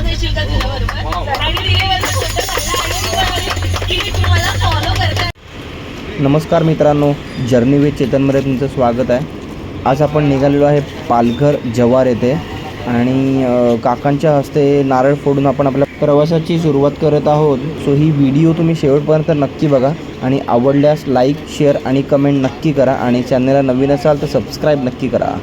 Photo देशील का तुझ्या बरोबर आणि रिलेवरचा फोटो काढला आणि मी म्हणाली की मी तुम्हाला फॉलो करते नमस्कार मित्रांनो जर्नी विथ चेतनमध्ये तुमचं स्वागत आहे. आज आपण निघालेलो आहे पालघर जव्हार येथे आणि काकांच्या हस्ते नारळ फोडून आपण आपल्या प्रवासाची सुरुवात करत आहोत. सो ही व्हिडिओ तुम्ही शेवटपर्यंत नक्की बघा आणि आवडल्यास लाईक शेअर आणि कमेंट नक्की करा आणि चॅनलला नवीन असाल तर सबस्क्राईब नक्की करा.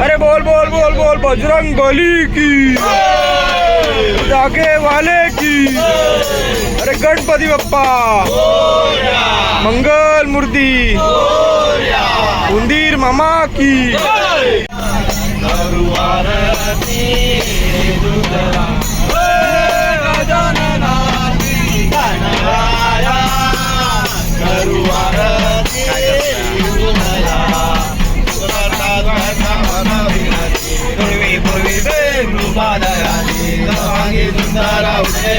अरे बोल बोल बोल बोल बजरंग बली की। जागे वाले की। अरे गणपति बाप्पा। मंगल मूर्ति। उंदीर मामा की। गणराया करू पूर्वी पूर्वी वेणुपादयाने मागे सुंदरा उदय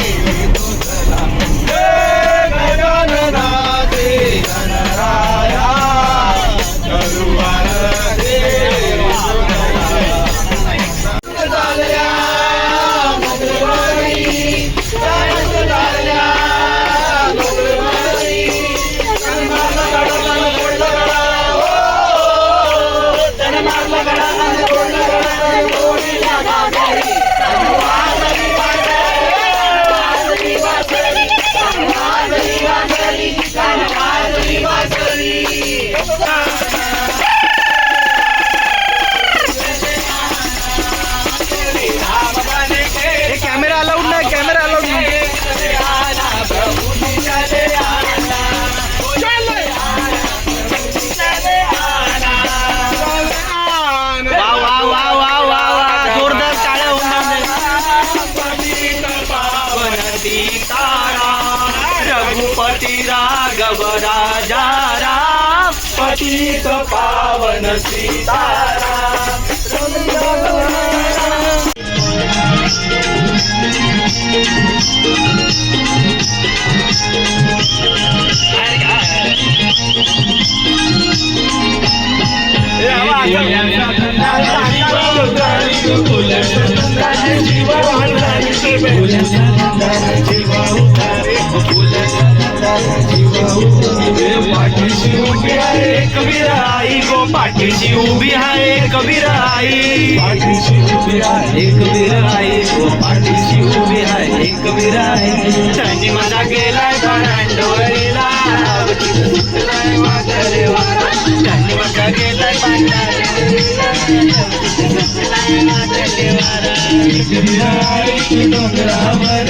पतित पावन सीताराम। पाठीशी उभी आहे कबीर आई पाठीशी उभी आहे. कबीर आई गो पाठीशी उभी आहे कबीर आई त्यांनी गेलाय सुटलाय माझा देवारा त्यांनी गेलाय पांढऱ्या माझा देवारा कबीर आई डोंगरावर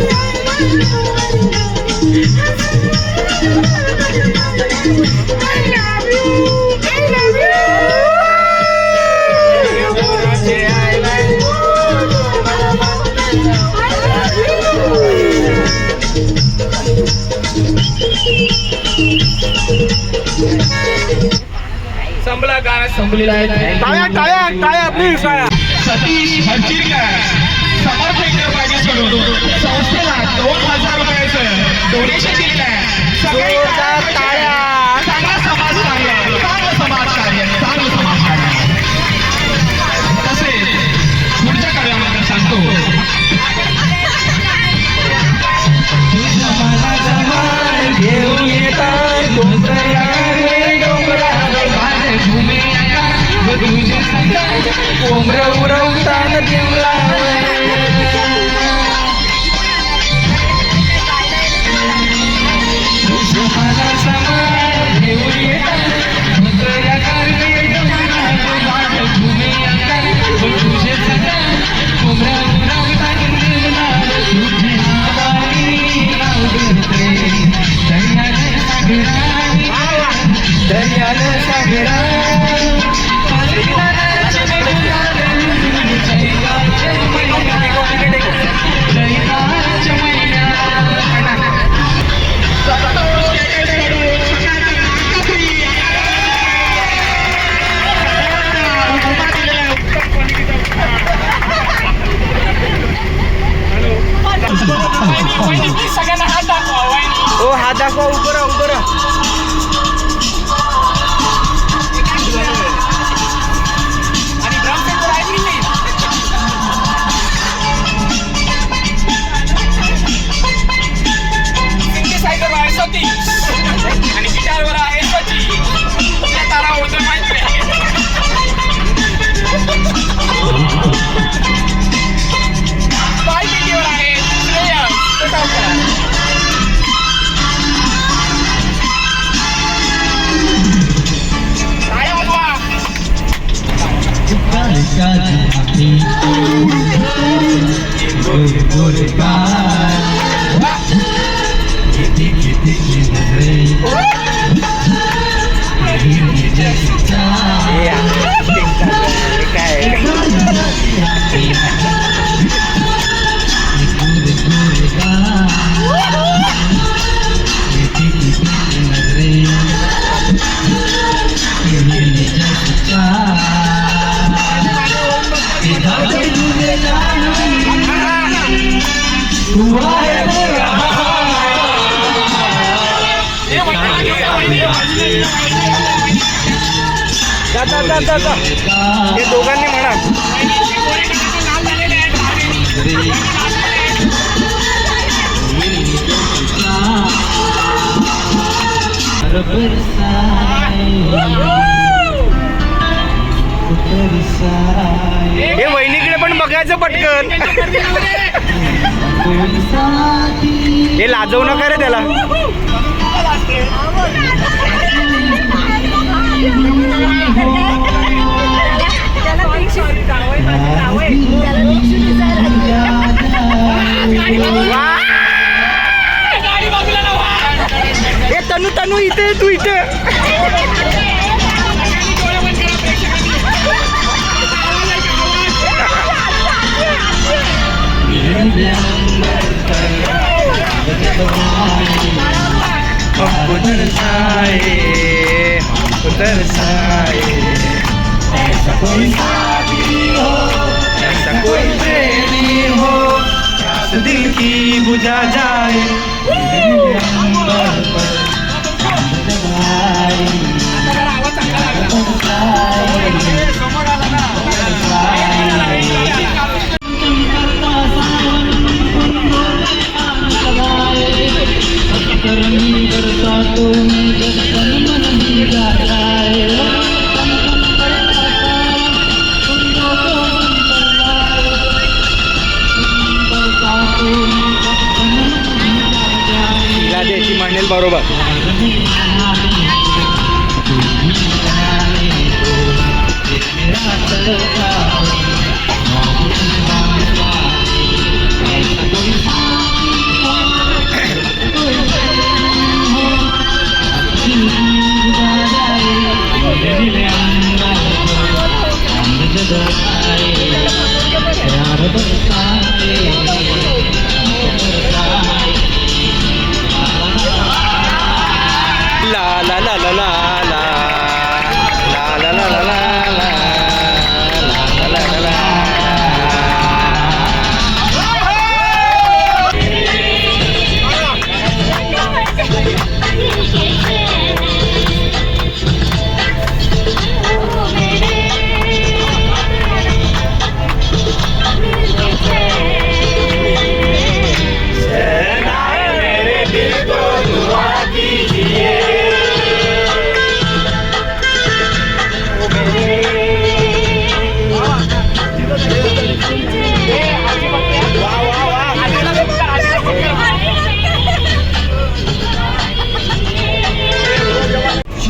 संपलेलं आहे. टाळ्या टाळ्या टाळ्या प्लीज टाळ्या. सतीश हर्चिरकर समर्थ एंटरप्राइजेस कडून संस्थेला दोन हजार रुपयाचं डोनेशन दिलेलं आहे. सगळे उमरव कोंबडं न देवला हे वहिनीकडे पण बघायचं पटकन. हे लाजवू नका रे त्याला. वा! आवाज आहे का? आवाज. हमको दर्शाए हमको दर्शाए ऐसा कोई साथी हो ऐसा कोई प्रेमी हो प्यास दिल की बुझा जाए ไม่ได้ไม่ได้ว่าได้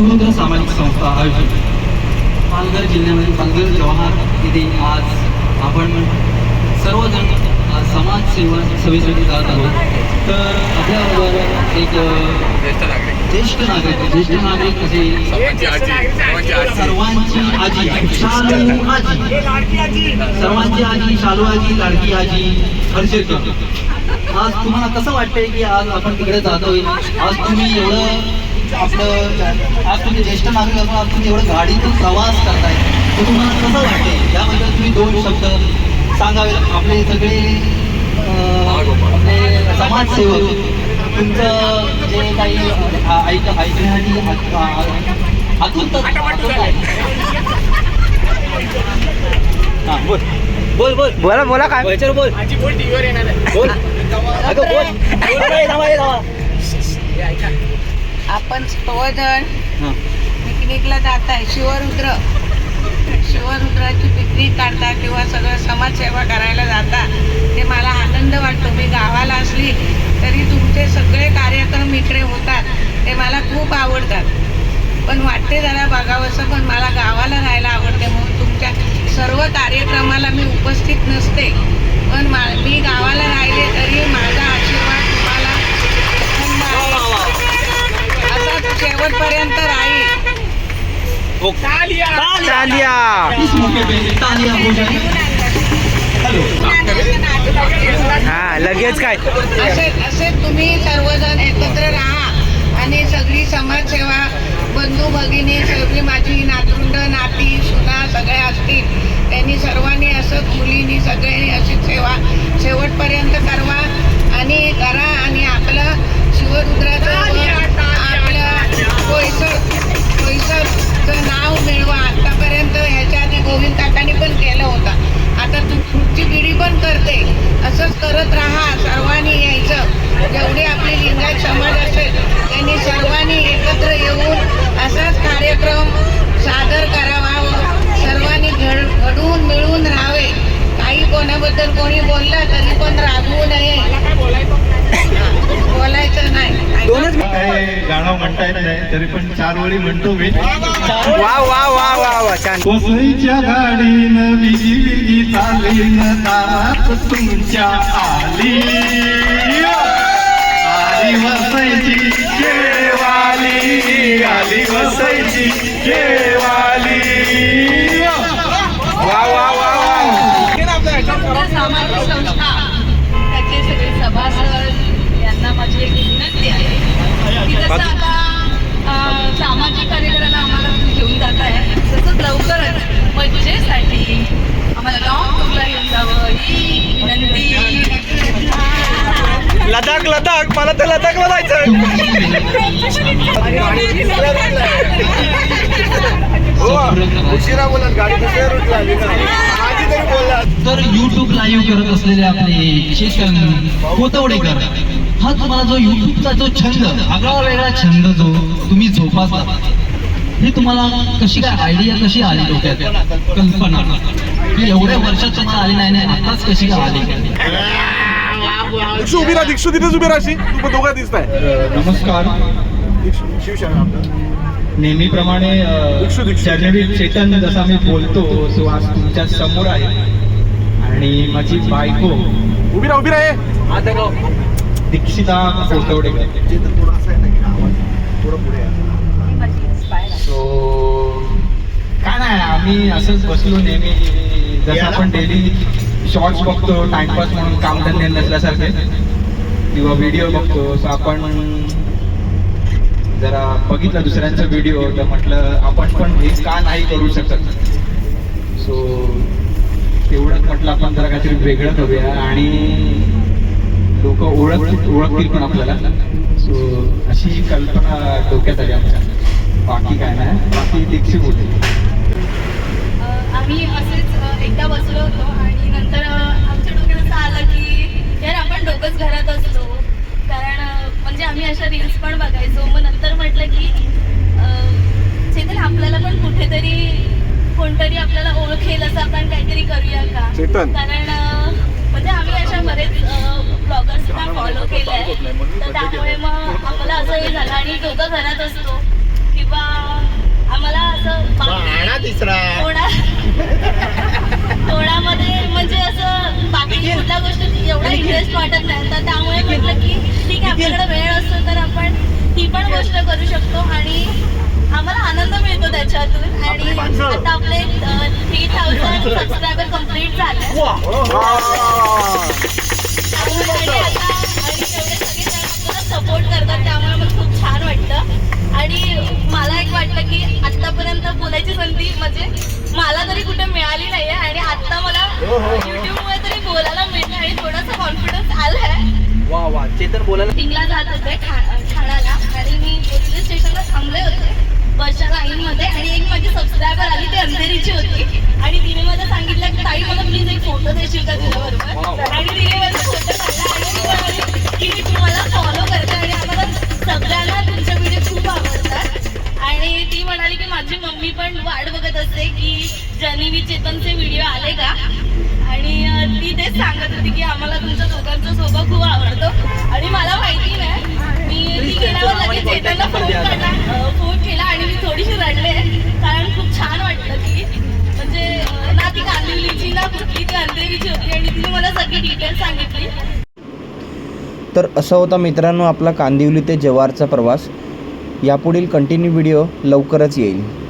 शिवरुद्र सामाजिक संस्था आयोजित. पालघर जिल्ह्यामध्ये पालघर जवाहर येथे आज आपण सर्वजण समाजसेवा सेवेसाठी जात आहोत. तर आपल्याबरोबर एक ज्येष्ठ नागरिक. ज्येष्ठ नागरिक असे सर्वांची आजी शालू आजी. सर्वांची आजी शालू आजी लाडकी आजी हर्षिकर आज तुम्हाला कसं वाटतंय की आज आपण तिकडे जातोय? आज तुम्ही एवढं आपलं आज तुम्ही ज्येष्ठ नागरिक असून आज तुम्ही एवढं गाडीतून प्रवास करताय. तर तुम्हाला कसं वाटतंय? याबद्दल तुम्ही दोन शब्द सांगावे आपले सगळे आपले समाजसेवक तुमचं जे काही ऐक ऐकण्यासाठी आ- आ- आतुरता आतुरता आहे. हा, बोल. बोल बोल. बोला बोला काय? व्हायचं बोल. बोल अगं बोल. बोल रे, धावा, ये, धावा. आपण सर्वजण हा. पिकनिकला जात आहे. शिवरुद्र. शिवरुद्राची पिकनिक काढता किंवा सगळं समाजसेवा करायला जाता ते मला आनंद वाटतो. मी गावाला असली तरी तुमचे सगळे कार्यक्रम इकडे होतात. ते मला खूप आवडतात. पण वाटते जरा बघावंसं पण मला गावाला राहायला आवडते म्हणून तुमच्या सर्व कार्यक्रमाला मी उपस्थित नसते. पण मा मी गावाला राहिले तरी माझा शेवटपर्यंत राहील. चालिया इस मौके पे तालियां हो हा लगेच काय? असे असे तुम्ही सर्वजण एकत्र राहा. आणि सगळी समाजसेवा बंधू भगिनी सगळी माझी नातरुंड नाती सुना सगळे असतील. त्यांनी सर्वांनी असं मुलींनी सगळ्यांनी अशी सेवा शेवटपर्यंत करवा. आणि करा. आणि आपलं शिवरुद्राचं कोयसरचं नाव मिळवा. आतापर्यंत ह्याच्या आधी गोविंद काकांनी पण केलं होतं. आता तू पुढची पिढी पण करते. असंच करत राहा. सर्वांनी यायचं. जेवढे आपले लिंगायत समाज असेल त्यांनी सर्वांनी एकत्र येऊन असाच कार्यक्रम सादर करावा. सर्वांनी घड घडवून मिळून राहावे. काही कोणाबद्दल कोणी बोललं तरी पण रागवू नये. बोलायचं नाही. काय गाणं म्हणता येत नाही तरी पण चार वळी म्हणतो मी. वा वा वा वा वा छान. कोसळीच्या गाडीनं विजी विजी चालीन दारात तुमच्या आली. आली वसायची केवाली आली वसायची केवाली लडाख लडाख मला तर लडाखला जायचं उशिरा बोला गाडी दुसऱ्या रूटला आली ना. आधी तरी बोलला तर युट्यूब लाईव्ह करत असलेले आपले चेतन कोतवडेकर हा तुम्हाला जो युट्यूबचा जो छंद आगळा वेगळा छंद जो तुम्ही जोपासता हे तुम्हाला कशी काय आयडिया कशी आली डोक्यात? कल्पना. की एवढ्या वर्षात तुम्हाला आली नाही नाही आताच कशी काय आली? दिक्षू उभी राहा दिक्षू तिथेच उभी राहाशी तू पण दोघा दिसताय नमस्कार. नेहमीप्रमाणे दीक्षू, दीक्षू. जान्हवी चेतन जसा मी बोलतो सो आज तुमच्यासमोर आहे. आणि माझी बायको. उभी राहा उभी राहा दीक्षिता कोटवडेकर चेतन थोडं असं आहे ना की आवाज थोडं पुढे आहे. सो काय नाही आम्ही असंच बसलो नेहमी. जसं आपण डेली शॉर्ट्स बघतो टाइमपास म्हणून कामधंदे नसल्यासारखे. किंवा व्हिडिओ बघतो. सो आपण जरा बघितलं दुसऱ्यांचा व्हिडिओ तर म्हटलं आपण पण हे का नाही करू शकत? सो तेवढंच म्हटलं आपण जरा काहीतरी वेगळं करूया. आणि लोक ओळख ओळखतील पण आपल्याला. सो अशी कल्पना डोक्यात आली आमच्या. बाकी काय नाही. बाकी दीक्षित होते. आम्ही असेच एकदा बसलो होतो आणि नंतर अं, आमच्या डोक्यात असं आलं की दोघंच घरात असतो. कारण म्हणजे आम्ही अशा रील्स पण बघायचो. मग नंतर म्हटलं की चेतन आपल्याला पण कुठेतरी कोणतरी आपल्याला ओळखेल असं आपण काहीतरी करूया का? चेतन. कारण म्हणजे आम्ही अशा बरेच ब्लॉगर्सना फॉलो केलंय. तर त्यामुळे मग आम्हाला असं हे झालं. आणि दोघं घरात असतो. की किंवा आम्हाला असं बाकी थोडा थोडामध्ये म्हणजे असं बाकी कुठल्या गोष्टीत एवढा इंटरेस्ट वाटत नाही. तर त्यामुळे म्हटलं की ठीक आहे आपल्याकडे वेळ असतो तर आपण ही पण गोष्ट करू शकतो. आणि आम्हाला आनंद मिळतो त्याच्यातून. आणि आता आपले थ्री थाउजंड सबस्क्रायबर कंप्लीट झाले. आता वाटतं. आणि मला एक वाटतं की आतापर्यंत बोलायची संधी म्हणजे मला तरी कुठे मिळाली नाहीये आणि आता मला युट्यूबमुळे तरी बोलायला मिळतं आणि थोडासा कॉन्फिडन्स आलाय. वा वा. चेतन बोलायला मीटिंगला जात होते ठाण्याला आणि मी रेल्वे स्टेशनला थांबले होते बसच्या लाईनमध्ये आणि एक माझी सबस्क्रायबर आली ती अंधेरीची होती. आणि तिने मला सांगितलं की ताई मला प्लीज एक फोटो देशील का तुझ्याबरोबर? आणि तिने माझा फोटो काढला आणि तुम्हाला फॉलो करते आणि सगळ्यांना तुमचे व्हिडिओ खूप आवडतात. आणि ती म्हणाली की माझी मम्मी पण वाट बघत असते की जनीवी चेतनचे व्हिडिओ आले का? आणि ती तेच सांगत होती की आम्हाला तुमच्या दोघांचा स्वभाव खूप आवडतो. आणि मला माहिती नाही. मी ती गेल्यावर लगेच चेतनला फोन केला अं, फोन केला आणि मी थोडीशी रडले. कारण खूप छान वाटलं की म्हणजे ना ती कांदिवलीची ना कुठली ती अंधेरीची होती आणि तिने मला सगळी डिटेल सांगितली. तर असा होता मित्रांनो आपला कांदिवली ते जव्हारचा प्रवास. यापुढील कंटिन्यू व्हिडिओ लवकरच येईल.